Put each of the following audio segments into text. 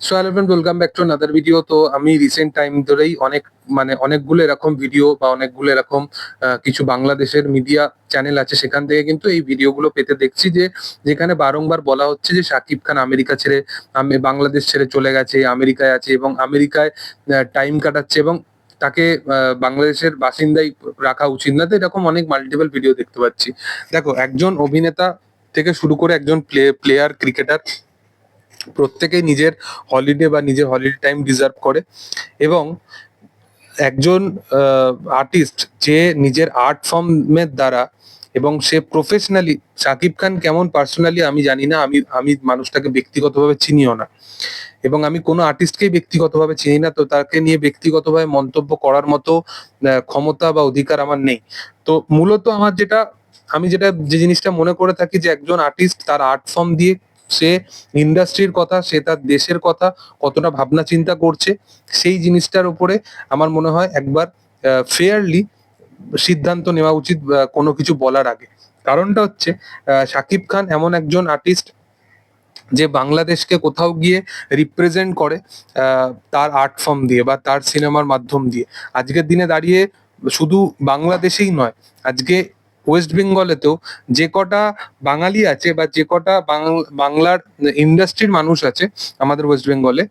So friend welcome back to another video তো আমি recent time ধরেই অনেক মানে অনেকগুলো এরকম ভিডিও বা অনেকগুলো এরকম কিছু বাংলাদেশের মিডিয়া চ্যানেল আছে সেখান থেকে কিন্তু এই ভিডিওগুলো পেতে দেখছি যে, যেখানে বারংবার বলা হচ্ছে যে শাকিব খান আমেরিকা ছেড়ে, আম- বাংলাদেশ ছেড়ে চলে গেছে, আমেরিকায় আছে এবং আমেরিকায় টাইম কাটাচ্ছে এবং তাকে বাংলাদেশের বাসিন্দাই রাখা উচিত না। তো এরকম অনেক মাল্টিপল ভিডিও দেখতে পাচ্ছি। দেখো, একজন অভিনেতা থেকে শুরু করে একজন প্লে প্লেয়ার ক্রিকেটার প্রত্যেকেই নিজের হলিডে বা নিজের হলিডে টাইম ডিজার্ভ করে। এবং একজন আর্টিস্ট যে নিজের আর্ট ফর্মের দ্বারা এবং সে প্রফেশনালি শাকিব খান কেমন পার্সোনালি আমি জানি না, আমি আমি মানুষটাকে ব্যক্তিগতভাবে চিনিও না। এবং আমি কোনো আর্টিস্টকেই ব্যক্তিগতভাবে চিনি না, তো তাকে নিয়ে ব্যক্তিগতভাবে মন্তব্য করার মতো ক্ষমতা বা অধিকার আমার নেই। তো মূলত আমার যেটা, আমি যেটা, যে জিনিসটা মনে করে থাকি যে একজন আর্টিস্ট তার আর্ট ফর্ম দিয়ে সে ইন্ডাস্ট্রির কথা, সে তার দেশের কথা কতটা ভাবনা চিন্তা করছে, সেই জিনিসটার উপরে আমার মনে হয় একবার ফেয়ারলি সিদ্ধান্ত নেওয়া উচিত কোনো কিছু বলার আগে। কারণটা হচ্ছে শাকিব খান এমন একজন আর্টিস্ট যে বাংলাদেশকে কোথাও গিয়ে রিপ্রেজেন্ট করে তার আর্ট ফর্ম দিয়ে বা তার সিনেমার মাধ্যম দিয়ে। আজকের দিনে দাঁড়িয়ে শুধু বাংলাদেশেই নয়, আজকে ওয়েস্ট বেঙ্গলেতেও যে কটা বাঙালি আছে বা যে কটা বাংলার ইন্ডাস্ট্রির মানুষ আছে আমাদের ওয়েস্ট বেঙ্গলে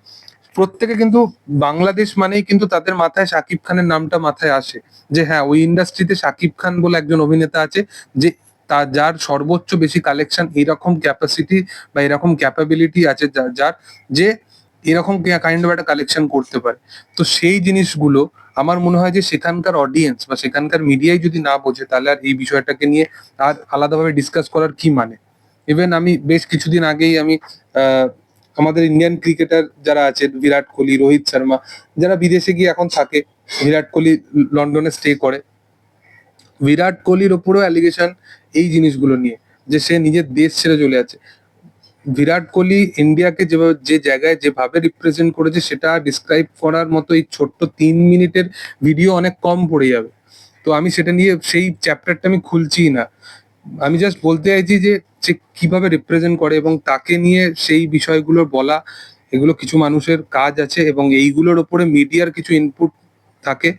প্রত্যেকে কিন্তু বাংলাদেশ মানেই কিন্তু তাদের মাথায় শাকিব খানের নামটা মাথায় আসে। যে হ্যাঁ ওই ইন্ডাস্ট্রিতে শাকিব খান বলে একজন অভিনেতা আছে যে তার যার সর্বোচ্চ বেশি কালেকশন এরকম ক্যাপাসিটি বা এরকম ক্যাপাবিলিটি আছে যার, যে এরকম কাইন্ড অফ একটা কালেকশন করতে পারে। তো সেই জিনিসগুলো আমার মনে হয় যে সেখানকার অডিয়েন্স বা সেখানকার মিডিয়াই যদি না বোঝে, তাহলে আর এই বিষয়টাকে নিয়ে আর আলাদাভাবে ডিসকাস করার কি মানে? ইভেন আমি বেশ কিছুদিন আগেই আমি আমাদের ইন্ডিয়ান ক্রিকেটার যারা আছেন, বিরাট কোহলি, রোহিত শর্মা, যারা বিদেশে গিয়ে এখন থাকে, বিরাট কোহলি লন্ডনে স্টে করে। বিরাট কোহলির ওপরেও অ্যালিগেশন এই জিনিসগুলো নিয়ে, যে সে নিজের দেশ ছেড়ে চলে আছে বিরাট কোহলি ইন্ডিয়াকে যেভাবে, যে জায়গায় যেভাবে রিপ্রেজেন্ট করেছে, সেটা ডিসক্রাইব করার মতো এই ছোট্ট তিন মিনিটের ভিডিও অনেক কম পড়ে যাবে। তো আমি সেটা নিয়ে সেই চ্যাপ্টারটা আমি খুলছি না। আমি জাস্ট বলতে চাইছি যে সে কীভাবে রিপ্রেজেন্ট করে এবং তাকে নিয়ে সেই বিষয়গুলো বলা, এগুলো কিছু মানুষের কাজ আছে এবং এইগুলোর ওপরে মিডিয়ার কিছু ইনপুট থাকে,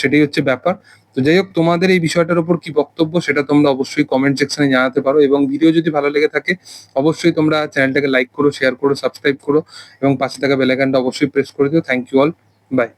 সেটাই হচ্ছে ব্যাপার। তো যাই হোক, তোমাদের এই বিষয়টার উপর কি বক্তব্য সেটা তোমরা অবশ্যই কমেন্ট সেকশনে জানাতে পারো এবং ভিডিও যদি ভালো লেগে থাকে, অবশ্যই তোমরা চ্যানেলটাকে লাইক করো শেয়ার করো সাবস্ক্রাইব করো এবং পাশে থাকা বেলাইকানটা অবশ্যই প্রেস করে দিও। Thank you all by